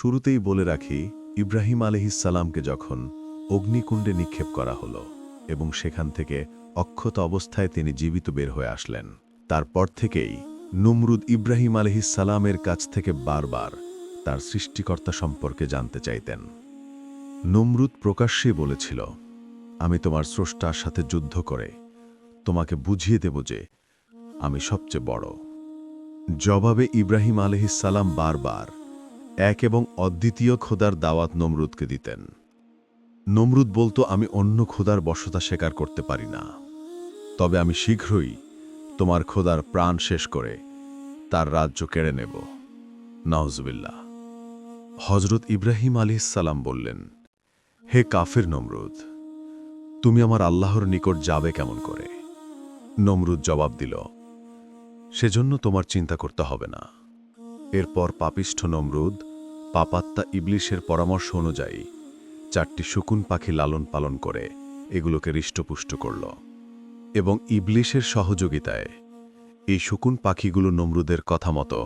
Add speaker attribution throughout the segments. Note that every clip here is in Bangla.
Speaker 1: শুরুতেই বলে রাখি, ইব্রাহিম আলহিসাল্লামকে যখন অগ্নিকুণ্ডে নিক্ষেপ করা হলো এবং সেখান থেকে অক্ষত অবস্থায় তিনি জীবিত বের হয়ে আসলেন, তারপর থেকেই নমরুদ ইব্রাহিম আলহিসাল্লামের কাছ থেকে বারবার তার সৃষ্টিকর্তা সম্পর্কে জানতে চাইতেন। নমরুদ প্রকাশ্যে বলেছিল, আমি তোমার স্রষ্টার সাথে যুদ্ধ করে তোমাকে বুঝিয়ে দেব যে আমি সবচেয়ে বড়। জবাবে ইব্রাহিম আলহিসাল্লাম বারবার এক এবং অদ্বিতীয় খোদার দাওয়াত নমরুদকে দিতেন। নমরুদ বলতো, আমি অন্য খোদার বশতা স্বীকার করতে পারি না। তবে আমি শীঘ্রই তোমার খোদার প্রাণ শেষ করে তার রাজ্য কেড়ে নেব। নওজবিল্লা হজরত ইব্রাহিম আলিসাল্লাম বললেন, হে কাফের নমরুদ, তুমি আমার আল্লাহর নিকট যাবে কেমন করে? নমরুদ জবাব দিল, সেজন্য তোমার চিন্তা করতে হবে না। এরপর পাপিষ্ঠ নমরুদ পাপাত্তা ইবলিশের পরামর্শ অনুযায়ী চারটি শকুন পাখি লালন পালন করে এগুলোকে হৃষ্টপুষ্ট করল এবং ইবলিশের সহযোগিতায় এই শকুন পাখিগুলো নমরুদের কথা মতো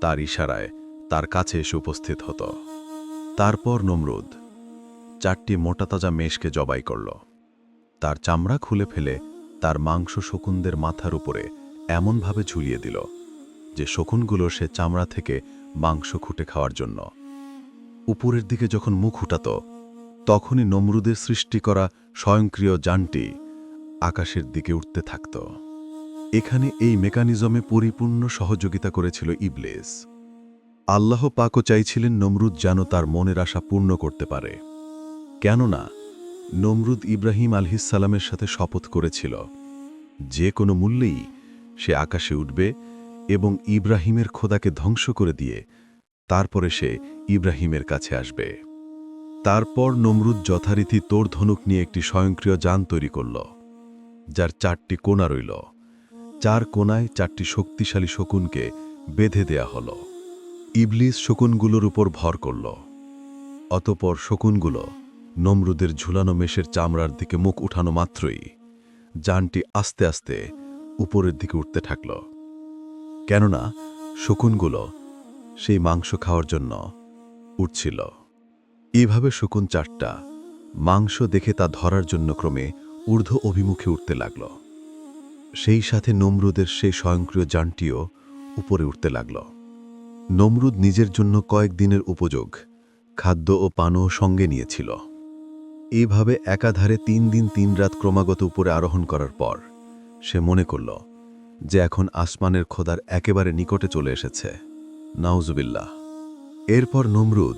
Speaker 1: তার ইশারায় তার কাছে এসে উপস্থিত হতো। তারপর নমরুদ চারটি মোটাতাজা মেষকে জবাই করল। তার চামড়া খুলে ফেলে তার মাংস শকুনদের মাথার উপরে এমনভাবে ঝুলিয়ে দিল যে শকুনগুলো সে চামড়া থেকে মাংস খুঁটে খাওয়ার জন্য। উপরের দিকে যখন মুখ উঠাত, তখনই নমরুদের সৃষ্টি করা স্বয়ংক্রিয় যানটি আকাশের দিকে উঠতে থাকত। এখানে এই মেকানিজমে পরিপূর্ণ সহযোগিতা করেছিল ইবলেস। আল্লাহ পাকও চাইছিলেন নমরুদ যেন তার মনের আশা পূর্ণ করতে পারে। কেননা, নমরুদ ইব্রাহিম আলহিসাল্লামের সাথে শপথ করেছিল, যে কোনো মূল্যেই সে আকাশে উঠবে এবং ইব্রাহিমের খোদাকে ধ্বংস করে দিয়ে তারপরে সে ইব্রাহিমের কাছে আসবে। তারপর নমরুদ যথারীতি তোর ধনুক নিয়ে একটি স্বয়ংক্রিয় যান তৈরি করল, যার চারটি কোনা রইল। চার কোণায় চারটি শক্তিশালী শকুনকে বেঁধে দেয়া হল। ইবলিস শকুনগুলোর উপর ভর করল। অতপর শকুনগুলো নমরুদের ঝুলানো মেষের চামড়ার দিকে মুখ উঠানো মাত্রই যানটি আস্তে আস্তে উপরের দিকে উঠতে থাকল। কেননা শকুনগুলো সেই মাংস খাওয়ার জন্য উঠছিল। এভাবে শকুন চারটা মাংস দেখে তা ধরার জন্য ক্রমে ঊর্ধ্ব অভিমুখে উঠতে লাগল। সেই সাথে নমরুদের সেই স্বয়ংক্রিয় যানটিও উপরে উঠতে লাগল। নমরুদ নিজের জন্য কয়েকদিনের উপযোগ খাদ্য ও পানও সঙ্গে নিয়েছিল। এইভাবে একাধারে তিন দিন তিন রাত ক্রমাগত উপরে আরোহণ করার পর সে মনে করল যে এখন আসমানের খোদার একেবারে নিকটে চলে এসেছে। নাউজুবিল্লাহ। এরপর নমরুদ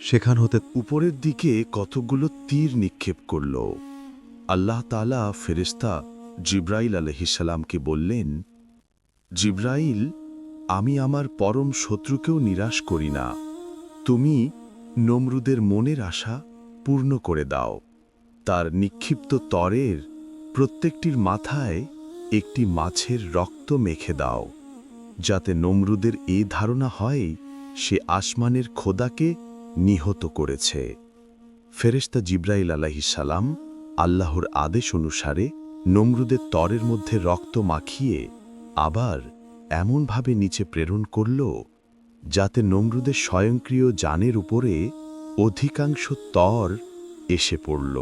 Speaker 1: সেখান হতে
Speaker 2: উপরের দিকে কতগুলো তীর নিক্ষেপ করল। আল্লাহ তালা ফেরেস্তা জিব্রাইল আলহিসাল্লামকে বললেন, জিব্রাইল, আমি আমার পরম শত্রুকেও নিরাশ করি না। তুমি নমরুদের মনের আশা পূর্ণ করে দাও। তার নিক্ষিপ্ত তরের প্রত্যেকটির মাথায় একটি মাছের রক্ত মেখে দাও, যাতে নমরুদের এ ধারণা হয়, সে আসমানের খোদাকে নিহত করেছে। ফেরেশতা জিব্রাইল আলাহিসাল্লাম আল্লাহর আদেশ অনুসারে নমরুদের তরের মধ্যে রক্ত মাখিয়ে আবার এমনভাবে নিচে প্রেরণ করল, যাতে নমরুদের স্বয়ংক্রিয় যানের উপরে অধিকাংশ তর এসে পড়ল।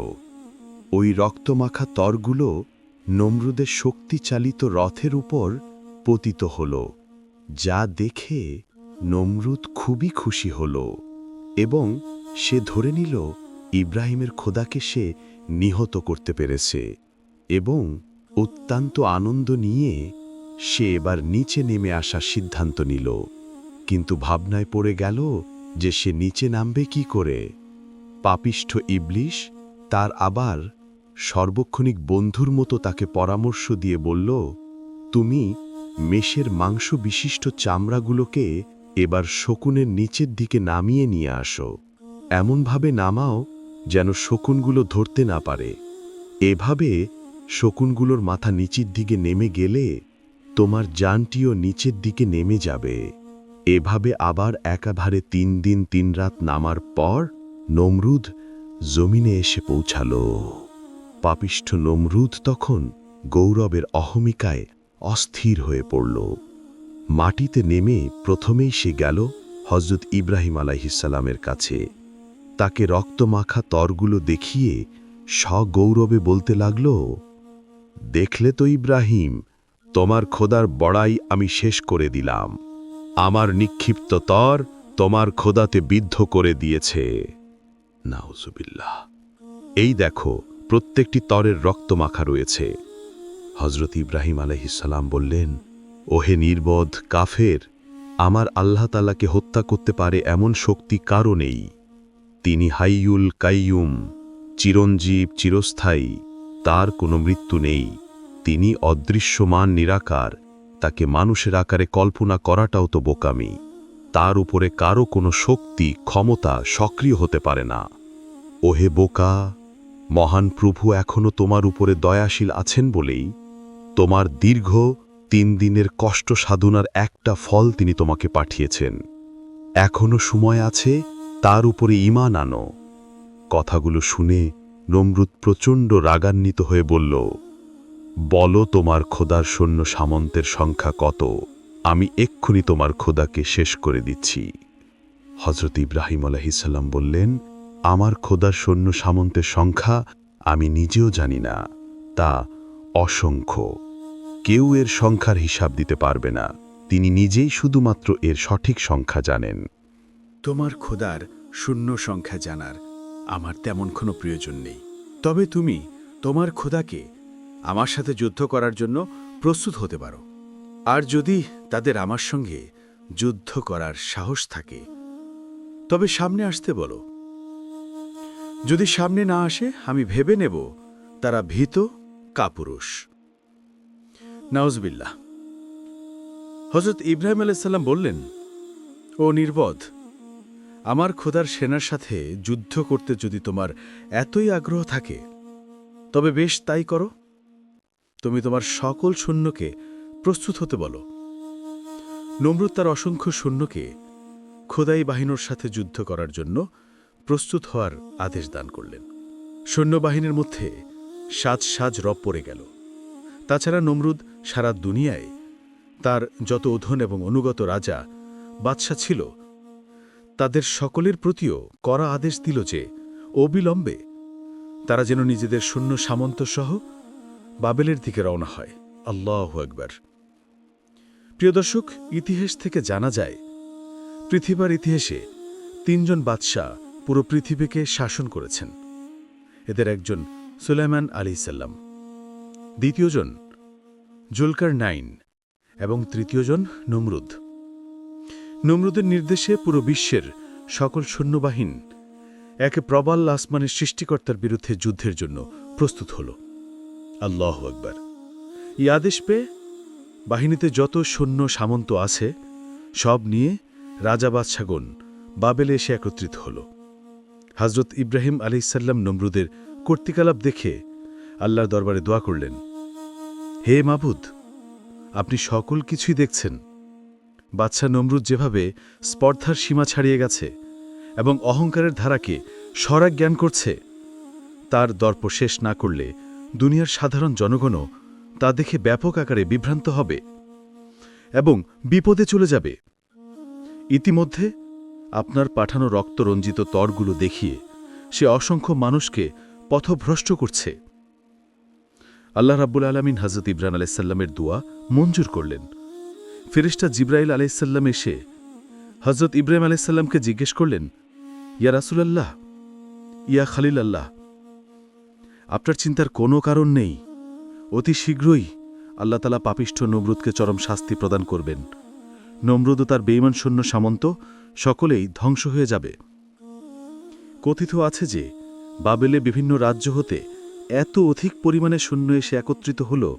Speaker 2: ওই রক্তমাখা তরগুলো নমরুদের শক্তিচালিত রথের উপর পতিত হল। যা দেখে নমরুদ খুবই খুশি হল এবং সে ধরে নিল, ইব্রাহিমের খোদাকে সে নিহত করতে পেরেছে এবং অত্যন্ত আনন্দ নিয়ে সে এবার নিচে নেমে আসার সিদ্ধান্ত নিল। কিন্তু ভাবনায় পড়ে গেল যে সে নিচে নামবে কি করে। পাপিষ্ঠ ইবলিশ তার আবার সর্বক্ষণিক বন্ধুর মতো তাকে পরামর্শ দিয়ে বলল, তুমি মেষের মাংস বিশিষ্ট চামড়াগুলোকে এবার শকুনের নিচের দিকে নামিয়ে নিয়ে আসো। এমনভাবে নামাও যেন শকুনগুলো ধরতে না পারে। এভাবে শকুনগুলোর মাথা নিচের দিকে নেমে গেলে তোমার যানটিও নিচের দিকে নেমে যাবে। এভাবে আবার একাধারে তিন দিন তিন রাত নামার পর নমরুদ জমিনে এসে পৌঁছালো। পাপিষ্ঠ নমরুদ তখন গৌরবের অহমিকায় অস্থির হয়ে পড়ল। মাটিতে নেমে প্রথমেই সে গেল হজরত ইব্রাহিম আলাইহিসালামের কাছে। তাকে রক্তমাখা তরগুলো দেখিয়ে সগৌরবে বলতে লাগল, দেখলে তো ইব্রাহিম, তোমার খোদার বড়াই আমি শেষ করে দিলাম। আমার নিক্ষিপ্ত তর তোমার খোদাতে বিদ্ধ করে দিয়েছে। নাউজুবিল্লাহ। এই দেখো প্রত্যেকটি তরের রক্ত মাখা রয়েছে। হজরত ইব্রাহিম আলহিসাল্লাম বললেন, ওহে নির্বোধ কাফের, আমার আল্লাহ তালাকে হত্যা করতে পারে এমন শক্তি কারও নেই। তিনি হাইয়ুল কাইয়ুম, চিরঞ্জীব, চিরস্থায়ী, তার কোনো মৃত্যু নেই। তিনি অদৃশ্যমান, নিরাকার, তাকে মানুষের আকারে কল্পনা করাটাও তো বোকামি। তার উপরে কারও কোনো শক্তি, ক্ষমতা, সক্রিয় হতে পারে না। ওহে বোকা মহান প্রভু এখনও তোমার উপরে দয়াশীল আছেন বলেই তোমার দীর্ঘ তিন দিনের কষ্ট সাধনার একটা ফল তিনি তোমাকে পাঠিয়েছেন। এখনও সময় আছে, তার উপরে ইমান আনো। কথাগুলো শুনে নমরুদ প্রচণ্ড রাগান্বিত হয়ে বলল, বলো তোমার খোদার সৈন্য সামন্তের সংখ্যা কত? আমি এক্ষুনি তোমার খোদাকে শেষ করে দিচ্ছি। হজরত ইব্রাহিম আলাহিসাল্লাম বললেন আমার খোদার সৈন্য সামন্তের সংখ্যা আমি নিজেও জানি না, তা অসংখ্য। কেউ এর সংখ্যার হিসাব দিতে পারবে না, তিনি নিজেই শুধুমাত্র এর সঠিক সংখ্যা জানেন।
Speaker 3: তোমার খোদার শূন্য সংখ্যা জানার আমার তেমন কোনো প্রয়োজন নেই। তবে তুমি তোমার খোদাকে আমার সাথে যুদ্ধ করার জন্য প্রস্তুত হতে পারো। আর যদি তাদের আমার সঙ্গে যুদ্ধ করার সাহস থাকে, তবে সামনে আসতে বলো। যদি সামনে না আসে, আমি ভেবে নেব তারা ভীত, কাপুরুষ। নাউজবিল্লাহ। হজরত ইব্রাহিম আলাইসাল্লাম বললেন, ও নির্বধ, আমার খোদার সেনার সাথে যুদ্ধ করতে যদি তোমার এতই আগ্রহ থাকে, তবে বেশ তাই করো। তুমি তোমার সকল সৈন্যকে প্রস্তুত হতে বলো। নমরুদ তার অসংখ্য সৈন্যকে খোদাই বাহিনীর সাথে যুদ্ধ করার জন্য প্রস্তুত হওয়ার আদেশ দান করলেন। সৈন্যবাহিনীর মধ্যে সাজ সাজ রব পড়ে গেল। তাছাড়া নমরুদ সারা দুনিয়ায় তার যত অধন এবং অনুগত রাজা বাদশা ছিল, তাদের সকলের প্রতিও কড়া আদেশ দিল যে, অবিলম্বে তারা যেন নিজেদের শূন্য সামন্ত সহ বাবেলের দিকে রওনা হয়। আল্লাহ একবার প্রিয় দর্শক, ইতিহাস থেকে জানা যায়, পৃথিবীর ইতিহাসে তিনজন বাদশাহ পুরো পৃথিবীকে শাসন করেছেন। এদের একজন সুলাইমান আলী সাল্লাম। দ্বিতীয়জন জুলকার নাইন এবং তৃতীয়জন নমরুদ। নমরুদের নির্দেশে পুরো বিশ্বের সকল সৈন্যবাহিন একে প্রবাল আসমানের সৃষ্টিকর্তার বিরুদ্ধে যুদ্ধের জন্য প্রস্তুত হল। আল্লাহ একবার এই আদেশ পেয়ে বাহিনীতে যত সৈন্য সামন্ত আছে, সব নিয়ে রাজা বাদশাগণ বাবেলে এসে একত্রিত হল। হজরত ইব্রাহিম আলিসাল্লাম নমরুদের কর্তিকালাপ দেখে আল্লাহর দরবারে দোয়া করলেন, হে মাবুদ, আপনি সকল কিছুই দেখছেন। বাচ্চা নমরুদ যেভাবে স্পর্ধার সীমা ছাড়িয়ে গেছে এবং অহংকারের ধারাকে সরাগ জ্ঞান করছে, তার দর্প শেষ না করলে দুনিয়ার সাধারণ জনগণও তা দেখে ব্যাপক আকারে বিভ্রান্ত হবে এবং বিপদে চলে যাবে। ইতিমধ্যে আপনার পাঠানো রক্তরঞ্জিত তরগুলো দেখিয়ে সে অসংখ্য মানুষকে পথভ্রষ্ট করছে। আল্লাহ রাব্বুল আলমিন হজরত ইব্রাহিম আলাইসাল্লামের দোয়া মঞ্জুর করলেন। ফেরিস্টা জিব্রাইল আলাইসাল্লাম এসে হজরত ইব্রাহিম আলাইসাল্লামকে জিজ্ঞেস করলেন, ইয়া রাসুলাল্লাহ, ইয়া খালিল আল্লাহ আপনার চিন্তার কোনো কারণ নেই? অতি শীঘ্রই আল্লাহ তালা পাপিষ্ঠ নমরুদকে চরম শাস্তি প্রদান করবেন। নমরুদ তার বেইমান সৈন্য সামন্ত সকলেই ধ্বংস হয়ে যাবে। কথিত আছে যে, বাবেলে বিভিন্ন রাজ্য হতে এত অধিক পরিমাণে সৈন্য এসে একত্রিত হল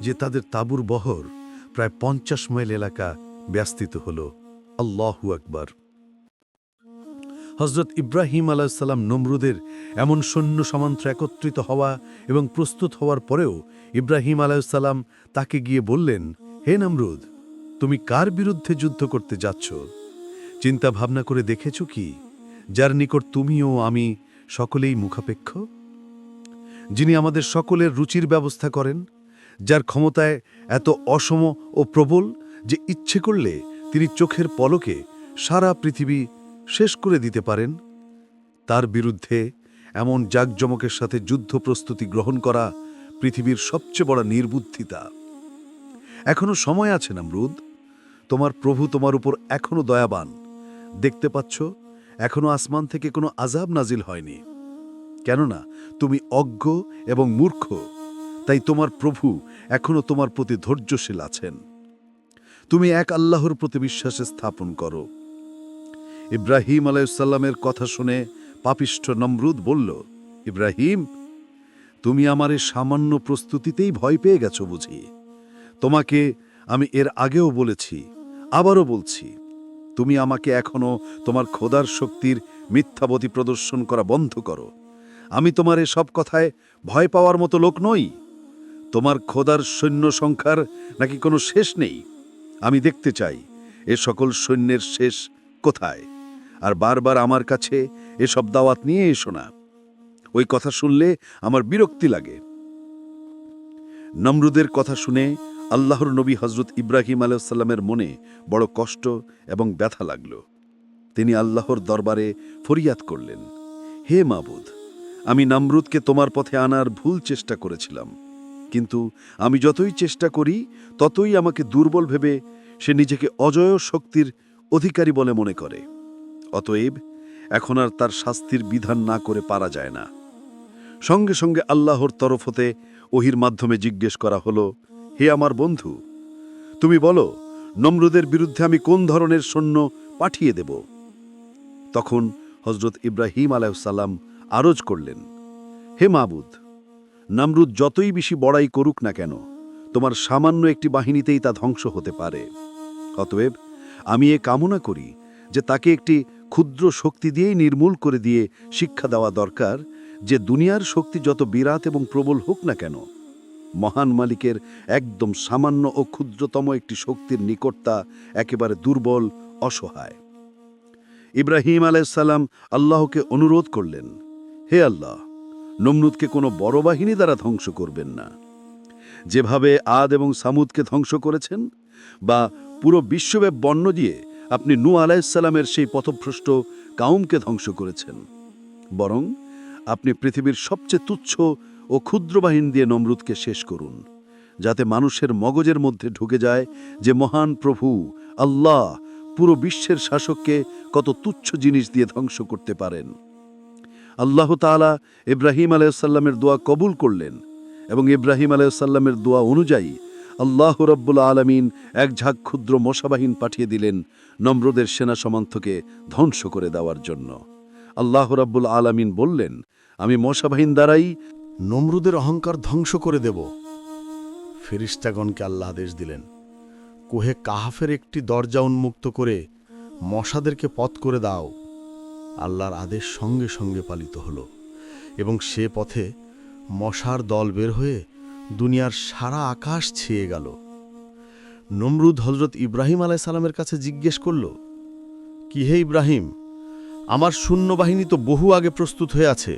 Speaker 4: যে তাদের তাঁবুর বহর প্রায় পঞ্চাশ মাইল এলাকা ব্যস্তিত হল। আল্লাহু আকবার। হজরত ইব্রাহিম আলাহিসাল্লাম নমরুদের এমন সৈন্য সামন্ত্র একত্রিত হওয়া এবং প্রস্তুত হওয়ার পরেও ইব্রাহিম আলাহিসাল্লাম তাকে গিয়ে বললেন, হে নমরুদ তুমি কার বিরুদ্ধে যুদ্ধ করতে যাচ্ছ? চিন্তা ভাবনা করে দেখেছ কি? যার নিকট তুমিও আমি সকলেই মুখাপেক্ষ? যিনি আমাদের সকলের রুচির ব্যবস্থা করেন, যার ক্ষমতায় এত অসম ও প্রবল যে ইচ্ছে করলে তিনি চোখের পলকে সারা পৃথিবী শেষ করে দিতে পারেন, তার বিরুদ্ধে এমন জাকজমকের সাথে যুদ্ধ প্রস্তুতি গ্রহণ করা পৃথিবীর সবচেয়ে বড় নির্বুদ্ধিতা। এখনও সময় আছে নামরুদ তোমার প্রভু তোমার উপর এখনও দয়াবান। দেখতে পাচ্ছ, এখনও আসমান থেকে কোনো আজাব নাজিল হয়নি। কেননা, তুমি অজ্ঞ এবং মূর্খ, তাই তোমার প্রভু এখনও তোমার প্রতি ধৈর্যশীল আছেন। তুমি এক আল্লাহর প্রতি বিশ্বাসে স্থাপন করো। ইব্রাহিম আলাইসাল্লামের কথা শুনে পাপিষ্ঠ নমরুদ বলল, ইব্রাহিম, তুমি আমার সামান্য প্রস্তুতিতেই ভয় পেয়ে গেছো বুঝি। তোমাকে আমি এর আগেও বলেছি আবারও বলছি, তুমি আমাকে এখনও তোমার খোদার শক্তির মিথ্যাবতী প্রদর্শন করা বন্ধ করো। আমি তোমার এসব কথায় ভয় পাওয়ার মতো লোক নই। তোমার খোদার সৈন্য সংখ্যার নাকি কোনো শেষ নেই? আমি দেখতে চাই, এ সকল সৈন্যের শেষ কোথায়? আর বারবার আমার কাছে এসব দাওয়াত নিয়ে এসো না। ওই কথা শুনলে আমার বিরক্তি লাগে। নমরুদের কথা শুনে আল্লাহর নবী হজরত ইব্রাহিম আলাইসাল্লামের মনে বড় কষ্ট এবং ব্যথা লাগল। তিনি আল্লাহর দরবারে ফরিয়াদ করলেন, হে মাবুদ, আমি নামরুদকে তোমার পথে আনার ভুল চেষ্টা করেছিলাম। কিন্তু আমি যতই চেষ্টা করি, ততই আমাকে দুর্বল ভেবে সে নিজেকে অজয় শক্তির অধিকারী বলে মনে করে। অতএব এখন আর তার শাস্তির বিধান না করে পারা যায় না। সঙ্গে সঙ্গে আল্লাহর তরফ হতে ওহির মাধ্যমে জিজ্ঞেস করা হলো হে আমার বন্ধু, তুমি বলো, নমরুদের বিরুদ্ধে আমি কোন ধরনের সৈন্য পাঠিয়ে দেব? তখন হজরত ইব্রাহিম আলাইসাল্লাম আরজ করলেন, হে মাবুদ, নামরুদ যতই বেশি বড়াই করুক না কেন, তোমার সামান্য একটি বাহিনীতেই তা ধ্বংস হতে পারে। অতএব আমি এ কামনা করি যে তাকে একটি ক্ষুদ্র শক্তি দিয়েই নির্মূল করে দিয়ে শিক্ষা দেওয়া দরকার, যে দুনিয়ার শক্তি যত বিরাট এবং প্রবল হোক না কেন মহান মালিকের একদম সামান্য ও ক্ষুদ্রতম একটি শক্তির নিকটতা একেবারে দুর্বল, অসহায়। ইব্রাহিম আলাইসাল্লাম আল্লাহকে অনুরোধ করলেন, হে আল্লাহ, নমরুদকে কোনো বড় বাহিনী দ্বারা ধ্বংস করবেন না। যেভাবে আদ এবং সামুদকে ধ্বংস করেছেন বা পুরো বিশ্বব্যাপ বন্য দিয়ে আপনি নু আলাইসাল্লামের সেই পথভ্রষ্ট কাউমকে ধ্বংস করেছেন, বরং আপনি পৃথিবীর সবচেয়ে তুচ্ছ ও ক্ষুদ্র বাহিনী দিয়ে নমরুদকে শেষ করুন, যাতে মানুষের মগজের মধ্যে ঢুকে যায় যে মহান প্রভু, আল্লাহ, পুরো বিশ্বের শাসককে কত তুচ্ছ জিনিস দিয়ে ধ্বংস করতে পারেন। আল্লাহ তাআলা ইব্রাহিম আলাইসাল্লামের দোয়া কবুল করলেন এবং ইব্রাহিম আলাইসাল্লামের দোয়া অনুযায়ী আল্লাহ রব্বুল আলমিন এক ঝাঁক ক্ষুদ্র মশাবাহিন পাঠিয়ে দিলেন নম্রদের সেনা সমান্তকে ধ্বংস করে দেওয়ার জন্য। আল্লাহ রব্বুল আলমিন বললেন, আমি মশাবাহিন দ্বারাই
Speaker 5: নমরুদের অহংকার ধ্বংস করে দেব। ফেরিস্তাগণকে আল্লাহ আদেশ দিলেন, কোহে কাহাফের একটি দরজা উন্মুক্ত করে মশাদেরকে পথ করে দাও। আল্লাহর আদেশ সঙ্গে সঙ্গে পালিত হল এবং সে পথে মশার দল বের হয়ে দুনিয়ার সারা আকাশ ছেয়ে গেল। নমরুদ হজরত ইব্রাহিম আলাইসাল্লামের কাছে জিজ্ঞেস করল, কি হে ইব্রাহিম? আমার শূন্যবাহিনী তো বহু আগে প্রস্তুত হয়ে আছে।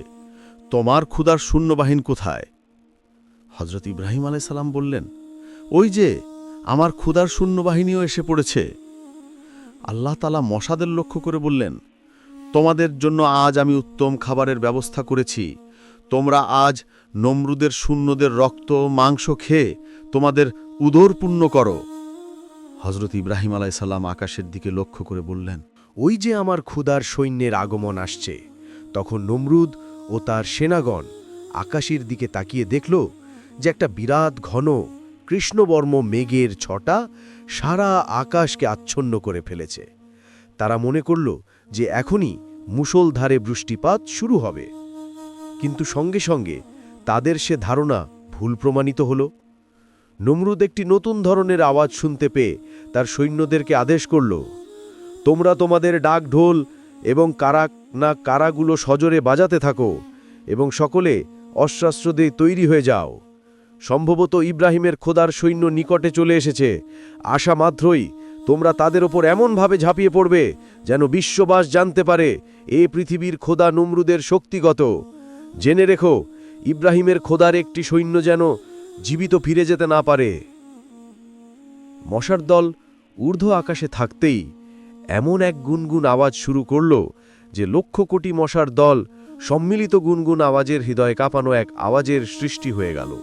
Speaker 5: তোমার ক্ষুদার শূন্যবাহিনী কোথায়? হজরত ইব্রাহিম আলাইসাল্লাম বললেন, ওই যে, আমার ক্ষুদার শূন্যবাহিনীও এসে পড়েছে। আল্লাহ তালা মশাদের লক্ষ্য করে বললেন, তোমাদের জন্য আজ আমি উত্তম খাবারের ব্যবস্থা করেছি। তোমরা আজ নমরুদের শূন্যদের রক্ত, মাংস খেয়ে তোমাদের উদর পূর্ণ করো। হজরত ইব্রাহিম আলাইসাল্লাম আকাশের দিকে লক্ষ্য করে বললেন,
Speaker 6: ওই যে আমার ক্ষুদার সৈন্যের আগমন আসছে, তখন নমরুদ ও তার সেনাগণ আকাশের দিকে তাকিয়ে দেখল যে একটা বিরাট ঘন কৃষ্ণবর্ম মেঘের ছটা সারা আকাশকে আচ্ছন্ন করে ফেলেছে। তারা মনে করল যে এখনই মুষলধারে বৃষ্টিপাত শুরু হবে। কিন্তু সঙ্গে সঙ্গে তাদের সে ধারণা ভুল প্রমাণিত হল। নমরুদ একটি নতুন ধরনের আওয়াজ শুনতে পেয়ে তার সৈন্যদেরকে আদেশ করল, তোমরা তোমাদের ডাক ঢোল এবং কারা না কারাগুলো সজোরে বাজাতে থাকো, এবং সকলে অস্ত্রাস্ত্র দিয়ে তৈরি হয়ে যাও। সম্ভবত ইব্রাহিমের খোদার সৈন্য নিকটে চলে এসেছে। আশা মাত্রই তোমরা তাদের ওপর এমনভাবে ঝাঁপিয়ে পড়বে যেন বিশ্ববাস জানতে পারে এ পৃথিবীর খোদা নমরুদের শক্তিগত। জেনে রেখো, ইব্রাহিমের খোদার একটি সৈন্য যেন জীবিত ফিরে যেতে না পারে। মশার দল ঊর্ধ্ব আকাশে থাকতেই এমন এক গুনগুন আওয়াজ শুরু করল যে লক্ষ কোটি মশার দল সম্মিলিত গুনগুন আওয়াজের হৃদয় কাঁপানো এক আওয়াজের সৃষ্টি হয়ে গেল।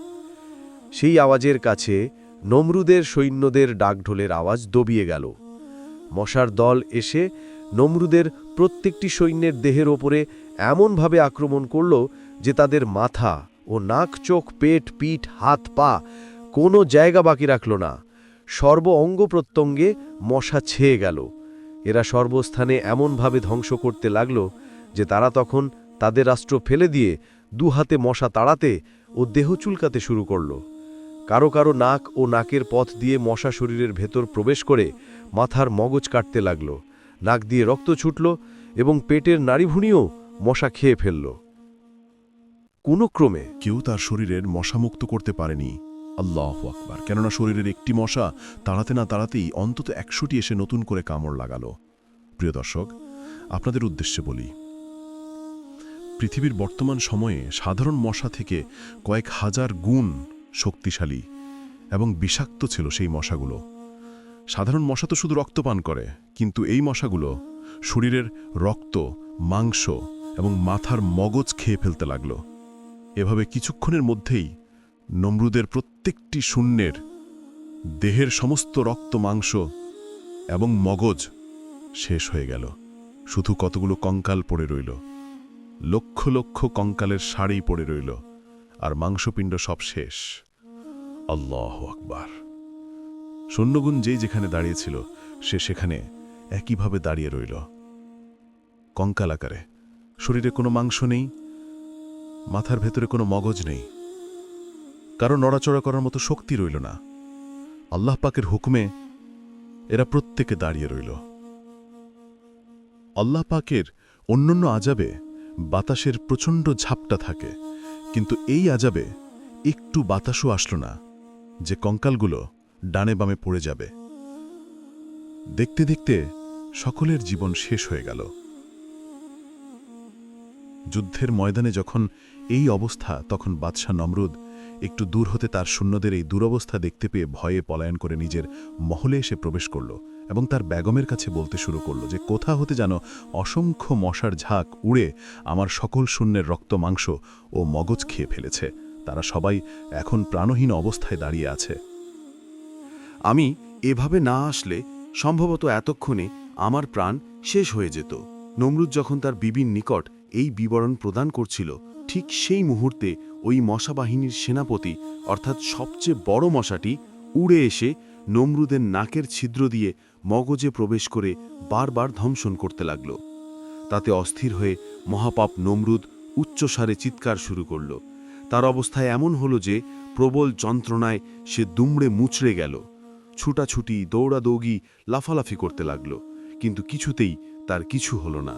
Speaker 6: সেই আওয়াজের কাছে নমরুদের সৈন্যদের ডাকঢোলের আওয়াজ দবিয়ে গেল। মশার দল এসে নমরুদের প্রত্যেকটি সৈন্যের দেহের ওপরে এমনভাবে আক্রমণ করল যে তাদের মাথা ও নাক, চোখ, পেট, পিঠ, হাত, পা কোনো জায়গা বাকি রাখল না। সর্ব অঙ্গ প্রত্যঙ্গে মশা ছেয়ে গেল। এরা সর্বস্থানে এমনভাবে ধ্বংস করতে লাগল যে তারা তখন তাদের রাষ্ট্র ফেলে দিয়ে দু হাতে মশা তাড়াতে ও দেহ চুলকাতে শুরু করল। কারও কারও নাক ও নাকের পথ দিয়ে মশা শরীরের ভেতর প্রবেশ করে মাথার মগজ কাটতে লাগল। নাক দিয়ে রক্ত ছুটল এবং পেটের নাড়িভুঁড়িও মশা খেয়ে ফেলল। কোনো ক্রমে
Speaker 7: কেউ তার শরীরের মশামুক্ত করতে পারেনি। আল্লাহ আকবার। কেননা শরীরের একটি মশা তাড়াতে না তাড়াতেই অন্তত একশোটি এসে নতুন করে কামড় লাগালো। প্রিয় দর্শক, আপনাদের উদ্দেশ্যে বলি, পৃথিবীর বর্তমান সময়ে সাধারণ মশা থেকে কয়েক হাজার গুণ শক্তিশালী এবং বিষাক্ত ছিল সেই মশাগুলো। সাধারণ মশা তো শুধু রক্তপান করে, কিন্তু এই মশাগুলো শরীরের রক্ত, মাংস এবং মাথার মগজ খেয়ে ফেলতে লাগল। এভাবে কিছুক্ষণের মধ্যেই নমরুদের প্রত্যেকটি শূন্যের, দেহের সমস্ত রক্ত মাংস এবং মগজ শেষ হয়ে গেল। শুধু কতগুলো কঙ্কাল পড়ে রইল। লক্ষ লক্ষ কঙ্কালের শাড়ি পড়ে রইল আর মাংসপিণ্ড সব শেষ। আল্লাহ আকবার। সৈন্যগুণ যেই যেখানে দাঁড়িয়েছিল, সে সেখানে একইভাবে দাঁড়িয়ে রইল। কঙ্কাল আকারে। শরীরে কোনো মাংস নেই, মাথার ভেতরে কোনো মগজ নেই। কারও নড়াচড়া করার মতো শক্তি রইল না। আল্লাহ পাকের হুকুমে এরা প্রত্যেকে দাঁড়িয়ে রইল। আল্লাহ পাকের অন্যান্য আজাবে বাতাসের প্রচণ্ড ঝাপটা থাকে, কিন্তু এই আজাবে একটু বাতাসও আসলো না, যে কঙ্কালগুলো ডানে বামে পড়ে যাবে। দেখতে দেখতে সকলের জীবন শেষ হয়ে গেল। যুদ্ধের ময়দানে যখন এই অবস্থা, তখন বাদশাহ নমরুদ একটু দূর হতে তার শূন্যদের এই দুরবস্থা দেখতে পেয়ে ভয়ে পলায়ন করে নিজের মহলে এসে প্রবেশ করল এবং তার বেগমের কাছে বলতে শুরু করল যে, কোথা হতে যেন অসংখ্য মশার ঝাঁক উড়ে আমার সকল শূন্যের রক্ত, মাংস ও মগজ খেয়ে ফেলেছে। তারা সবাই এখন প্রাণহীন অবস্থায় দাঁড়িয়ে আছে।
Speaker 2: আমি এভাবে না আসলে সম্ভবত এতক্ষণে আমার প্রাণ শেষ হয়ে যেত। নমরুদ যখন তার বিবির নিকট এই বিবরণ প্রদান করছিল ঠিক সেই মুহূর্তে ওই মশা বাহিনীর সেনাপতি, অর্থাৎ সবচেয়ে বড় মশাটি, উড়ে এসে নমরুদের নাকের ছিদ্র দিয়ে মগজে প্রবেশ করে বারবার ধ্বংসন করতে লাগল। তাতে অস্থির হয়ে মহাপাপ নমরুদ উচ্চসারে চিৎকার শুরু করল। তার অবস্থায় এমন হল যে প্রবল যন্ত্রণায় সে দুমড়ে মুচড়ে গেল। ছুটাছুটি, দৌড়াদৌড়ি, লাফালাফি করতে লাগল। কিন্তু কিছুতেই তার কিছু হল না।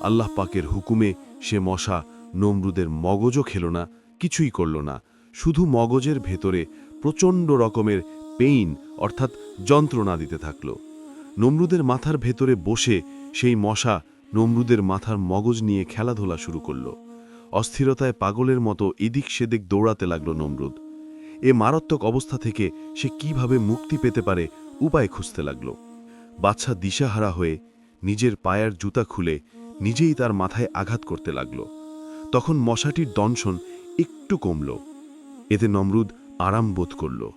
Speaker 2: আল্লাহ পাকের হুকুমে সে মশা নমরুদের মগজও খেল না, কিছুই করল না। শুধু মগজের ভেতরে প্রচণ্ড রকমের পেইন অর্থাৎ যন্ত্রণা দিতে থাকল। নমরুদের মাথার ভেতরে বসে সেই মশা নমরুদের মাথার মগজ নিয়ে খেলাধুলা শুরু করল। অস্থিরতায় পাগলের মতো এদিক সেদিক দৌড়াতে লাগল নমরুদ। এ মারাত্মক অবস্থা থেকে সে কীভাবে মুক্তি পেতে পারে উপায় খুঁজতে লাগল। বাচ্চা দিশাহারা হয়ে নিজের পায়ের জুতা খুলে নিজেই তার মাথায় আঘাত করতে লাগল। তখন মশাটির দংশন একটু কমল। এতে নমরুদ আরাম বোধ করল।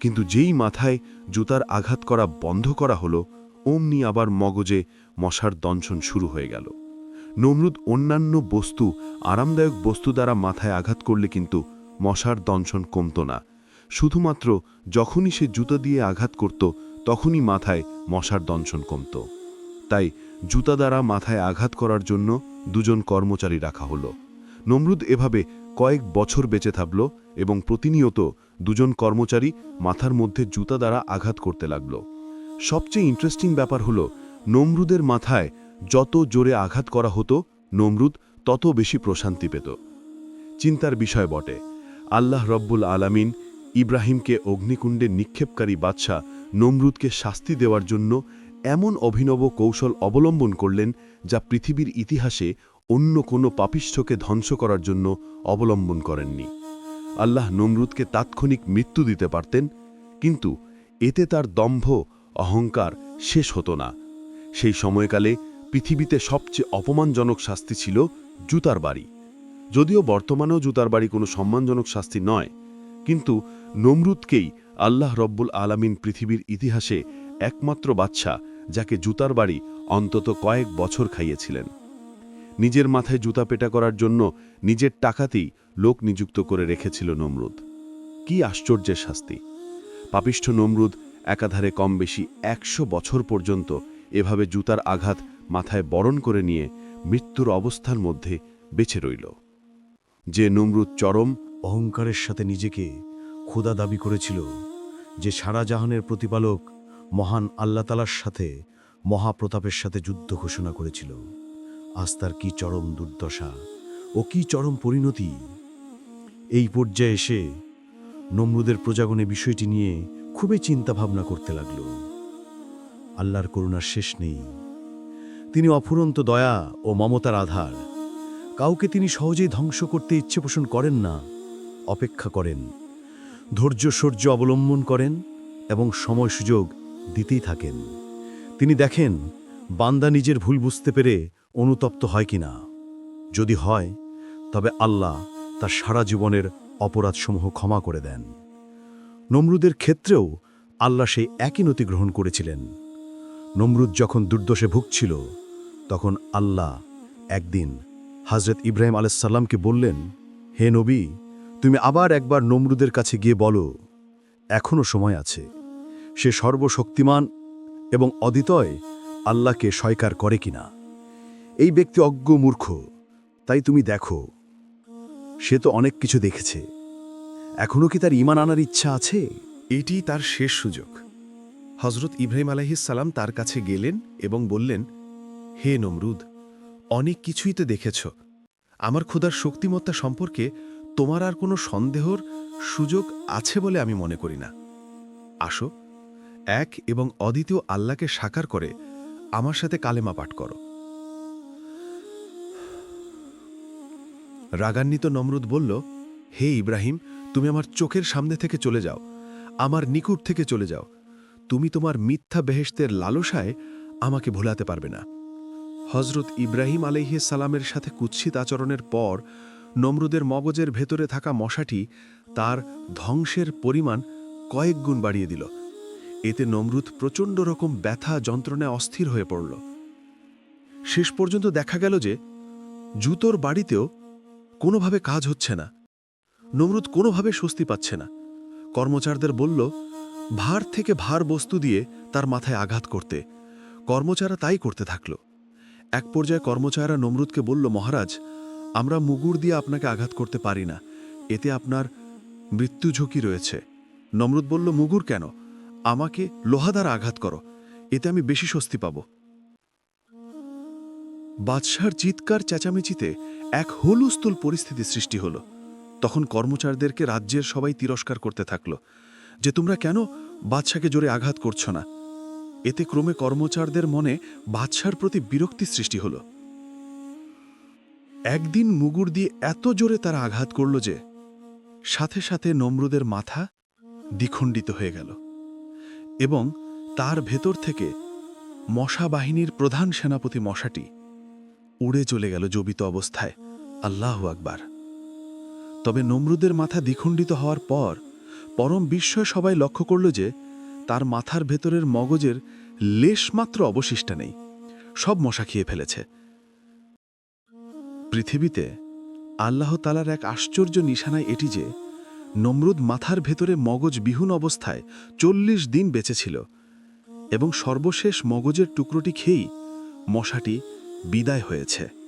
Speaker 2: কিন্তু যেই মাথায় জুতার আঘাত করা বন্ধ করা হলো, অমনি আবার মগজে মশার দংশন শুরু হয়ে গেল। নমরুদ অন্যান্য বস্তু, আরামদায়ক বস্তু দ্বারা মাথায় আঘাত করলে কিন্তু মশার দংশন কমত না। শুধুমাত্র যখনই সে জুতা দিয়ে আঘাত করত, তখনই মাথায় মশার দংশন কমত। তাই জুতা দ্বারা মাথায় আঘাত করার জন্য দুজন কর্মচারী রাখা হলো। নমরুদ এভাবে কয়েক বছর বেঁচে থাকল এবং প্রতিনিয়ত দুজন কর্মচারী মাথার মধ্যে জুতা দ্বারা আঘাত করতে লাগল। সবচেয়ে ইন্টারেস্টিং ব্যাপার হলো, নমরুদের মাথায় যত জোরে আঘাত করা হতো, নমরুদ তত বেশি প্রশান্তি পেত। চিন্তার বিষয় বটে। আল্লাহ রব্বুল আলামিন ইব্রাহিমকে অগ্নিকুণ্ডে নিক্ষেপকারী বাদশাহ নমরুদকে শাস্তি দেওয়ার জন্য এমন অভিনব কৌশল অবলম্বন করলেন যা পৃথিবীর ইতিহাসে অন্য কোনো পাপিষ্ঠকে ধ্বংস করার জন্য অবলম্বন করেননি। আল্লাহ নমরুদকে তাৎক্ষণিক মৃত্যু দিতে পারতেন, কিন্তু এতে তার দম্ভ, অহংকার শেষ হতো না। সেই সময়কালে পৃথিবীতে সবচেয়ে অপমানজনক শাস্তি ছিল জুতার বাড়ি। যদিও বর্তমানেও জুতার বাড়ি কোনো সম্মানজনক শাস্তি নয়, কিন্তু নমরুদকেই আল্লাহ রব্বুল আলামিন পৃথিবীর ইতিহাসে একমাত্র বাচ্চা যাকে জুতার বাড়ি অন্তত কয়েক বছর খাইয়েছিলেন। নিজের মাথায় জুতা পেটা করার জন্য নিজের টাকাতেই লোক নিযুক্ত করে রেখেছিল নমরুদ। কি আশ্চর্যের শাস্তি। পাপিষ্ঠ নমরুদ একাধারে কম বেশি একশো বছর পর্যন্ত এভাবে জুতার আঘাত মাথায় বরণ করে নিয়ে মৃত্যুর অবস্থার মধ্যে বেঁচে রইল। যে নমরুদ চরম
Speaker 6: অহংকারের সাথে নিজেকে খোদা দাবি করেছিল, যে সারা জাহানের প্রতিপালক মহান আল্লাতালার সাথে মহাপ্রতাপের সাথে যুদ্ধ ঘোষণা করেছিল। আজ তার কি চরম দুর্দশা ও কি চরম পরিণতি? এই পর্যায়ে এসে নমরুদের প্রজাগণে বিষয়টি নিয়ে খুবই চিন্তা ভাবনা করতে লাগল। আল্লাহর করুণার শেষ নেই। তিনি অফুরন্ত দয়া ও মমতার আধার। কাউকে তিনি সহজেই ধ্বংস করতে ইচ্ছে পোষণ করেন না, অপেক্ষা করেন। ধৈর্য সূর্য অবলম্বন করেন এবং সময় সুযোগ দিতেই থাকেন। তিনি দেখেন বান্দা নিজের ভুল বুঝতে পেরে অনুতপ্ত হয় কিনা? যদি হয়, তবে আল্লাহ তার সারা জীবনের অপরাধসমূহ ক্ষমা করে দেন। নমরুদের ক্ষেত্রেও আল্লাহ সেই একই নতি গ্রহণ করেছিলেন। নমরুদ যখন দুর্দশে ভুগছিল, তখন আল্লাহ একদিন হজরত ইব্রাহিম আলাইসাল্লামকে বললেন, হে নবী, তুমি আবার একবার নমরুদের কাছে গিয়ে বলো এখনও সময় আছে। সে সর্বশক্তিমান এবং অদিতয় আল্লাহকে স্বীকার করে কিনা? এই ব্যক্তি অজ্ঞ মূর্খ, তাই তুমি দেখো, সে তো অনেক কিছু দেখেছে। এখনও কি তার ইমান আনার ইচ্ছা আছে?
Speaker 3: এটি তার শেষ সুযোগ। হজরত ইব্রাহিম আলাইহিসাল্লাম তার কাছে গেলেন এবং বললেন, হে নমরুদ, অনেক কিছুই তো দেখেছ। আমার ক্ষুধার শক্তিমত্তা সম্পর্কে তোমার আর কোনো সন্দেহর সুযোগ আছে বলে আমি মনে করি না। আসো, এক এবং অদ্বিতীয় আল্লাহকে সাকার করে আমার সাথে কালেমা পাঠ করো। রাগান্বিত নমরুদ বলল, হে ইব্রাহিম, তুমি আমার চোখের সামনে থেকে চলে যাও, আমার নিকুট থেকে চলে যাও। তুমি তোমার মিথ্যা বেহেশতের লালসায় আমাকে ভোলাতে পারবে না। হজরত ইব্রাহিম আলাইহে সালামের সাথে কুৎসিত আচরণের পর নমরুদের মগজের ভেতরে থাকা মশাটি তার ধ্বংসের পরিমাণ কয়েক গুণ বাড়িয়ে দিল। এতে নমরুদ প্রচণ্ড রকম ব্যথা যন্ত্রণায় অস্থির হয়ে পড়ল। শেষ পর্যন্ত দেখা গেল যে জুতোর বাড়িতেও কোনোভাবে কাজ হচ্ছে না। নমরুদ কোনোভাবে স্বস্তি পাচ্ছে না। কর্মচারদের বলল, ভার থেকে ভার বস্তু দিয়ে তার মাথায় আঘাত করতে। কর্মচারা তাই করতে থাকল। এক পর্যায়ে কর্মচাররা নমরুদকে বলল, মহারাজ, আমরা মুগুর দিয়ে আপনাকে আঘাত করতে পারি না। এতে আপনার মৃত্যু ঝুঁকি রয়েছে। নমরুদ বলল, মুগুর কেন? আমাকে লোহা দ্বারা আঘাত করো, এতে আমি বেশি স্বস্তি পাব। বাদশার চিৎকার চেঁচামেচিতে এক হলুস্থুল পরিস্থিতি সৃষ্টি হল। তখন কর্মচারদেরকে রাজ্যের সবাই তিরস্কার করতে থাকল যে, তোমরা কেন বাদশাকে জোরে আঘাত করছ না? এতে ক্রমে কর্মচারদের মনে বাদশার প্রতি বিরক্তি সৃষ্টি হল। একদিন মুগুর দিয়ে এত জোরে তারা আঘাত করল যে, সাথে সাথে নমরুদের মাথা দ্বিখণ্ডিত হয়ে গেল। এবং তার ভেতর থেকে মশা বাহিনীর প্রধান সেনাপতি মশাটি উড়ে চলে গেল জবিত অবস্থায়। আল্লাহ আকবার। তবে নমরুদের মাথা দ্বিখণ্ডিত হওয়ার পর পরম বিস্ময় সবাই লক্ষ্য করল যে তার মাথার ভেতরের মগজের লেশমাত্র অবশিষ্ট নেই। সব মশা খেয়ে ফেলেছে। পৃথিবীতে আল্লাহ তালার এক আশ্চর্য নিশানায় এটি যে নমরুদ মাথার ভেতরে মগজ বিহুন অবস্থায় চল্লিশ দিন বেঁচেছিল এবং সর্বশেষ মগজের টুকরোটি খেয়েই মশাটি বিদায় হয়েছে।